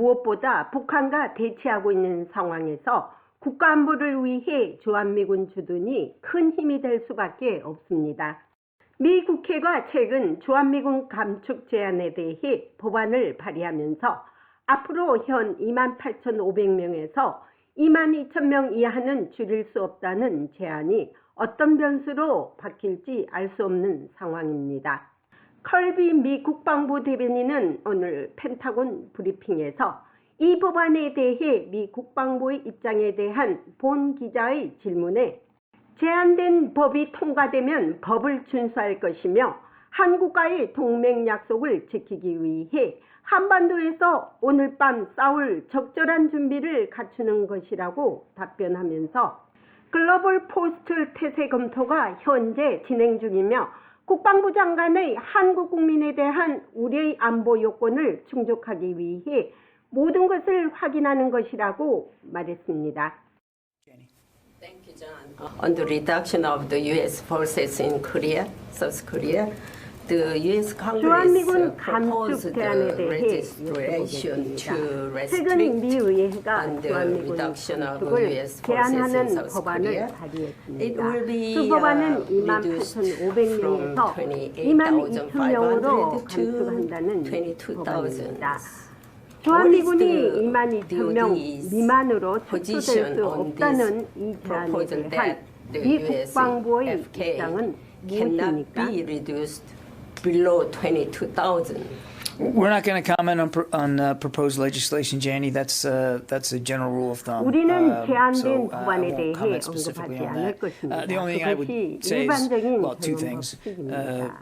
무엇보다 북한과 대치하고 있는 상황에서 국가안보를 위해 주한미군 주둔이 큰 힘이 될 수밖에 없습니다. 미 국회가 최근 주한미군 감축 제안에 대해 법안을 발의하면서 앞으로 현 28,500명에서 22,000명 이하는 줄일 수 없다는 제안이 어떤 변수로 바뀔지 알 수 없는 상황입니다. 컬비 미 국방부 대변인은 오늘 펜타곤 브리핑에서 이 법안에 대해 미 국방부의 입장에 대한 본 기자의 질문에 제안된 법이 통과되면 법을 준수할 것이며 한국과의 동맹 약속을 지키기 위해 한반도에서 오늘 밤 싸울 적절한 준비를 갖추는 것이라고 답변하면서 글로벌 포스트 태세 검토가 현재 진행 중이며 국방부 장관의 한국 국민에 대한 우리의 안보 요건을 충족하기 위해 모든 것을 확인하는 것이라고 말했습니다. Thank you, John. On the reduction of the U.S. forces in Korea, South Korea, the U.S. Congress 주한미군 proposed 감축 대안에 the 대해 registration to 여쭤보겠습니다. 최근 미 restrict 의회가 the 주한미군 reduction of 감축을 US forces in 제한하는 South 법안을 Korea. It 발의했습니다. will be 그 법안은 uh, reduced from 28,500명에서 22,000명으로 28,500 감축한다는 to 법안입니다. 22,000. 주한미군이 What is the 22,000명 DOD's 미만으로 축소될 수 없다는 이 제안에 대한 미 US 국방부의 입장은 cannot 무엇입니까? be reduced below 22,000. We're not going to comment on pro- on uh, proposed legislation, Janie. That's uh, that's a general rule of thumb. 우리는 Um, 제안된 so, uh, I 법안에 won't 대해 comment specifically 언급하지 on 않을 that. 것입니다. Uh, the only thing I would 그것이 say is 일반적인 well, two 적용 things. Uh, 법칙입니다.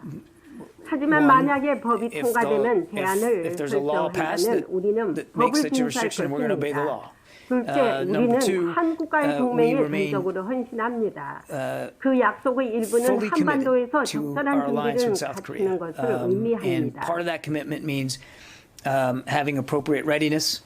하지만 one, 만약에 법이 if the- 통과되면 if- 제안을 if there's a law passed 설정한다면 that- 우리는 that 법을 makes such a 준수할 restriction, we're going to obey the 것입니다. law. 둘째, Uh, 우리는 two, 한국과의 uh, 동맹에 전적으로 헌신합니다. uh, 그 약속의 일부는 한반도에서 적절한 준비를. 갖추는 것을 Um, and 의미합니다. part of that commitment means um, having appropriate readiness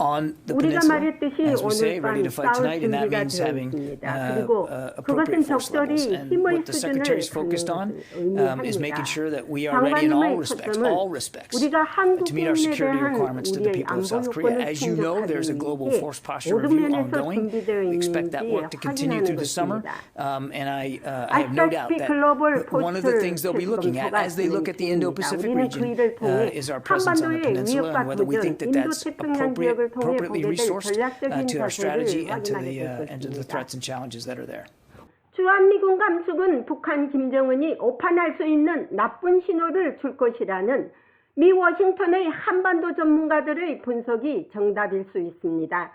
on the peninsula, as we say, ready to fight tonight, and that means having uh, uh appropriate force levels. And what the secretary is focused on um, is making sure that we are ready in all respects, all respects, to meet our security requirements to the people of South Korea. As you know, there's a global force posture review ongoing. We expect that work to continue through the summer, um, and I, uh, I have no doubt that one of the things they'll be looking at as they look at the Indo-Pacific region uh, is our presence on the peninsula and whether we think that that's appropriate appropriately resourced uh, 전략적인 to our strategy and to the 될 uh, and to the threats and challenges that are there. 주한미군 감축은 북한 김정은이 오판할 수 있는 나쁜 신호를 줄 것이라는 미 워싱턴의 한반도 전문가들의 분석이 정답일 수 있습니다.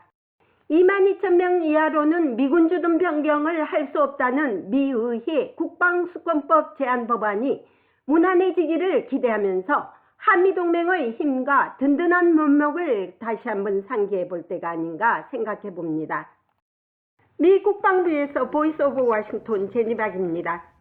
22,000명 이하로는 미군 주둔 변경을 할 수 없다는 미 의회 국방수권법 제안 법안이 무난해지기를 기대하면서 한미동맹의 힘과 든든한 문목을 다시 한번 상기해 볼 때가 아닌가 생각해 봅니다. 미 국방부에서 보이스 오브 워싱턴 제니박입니다.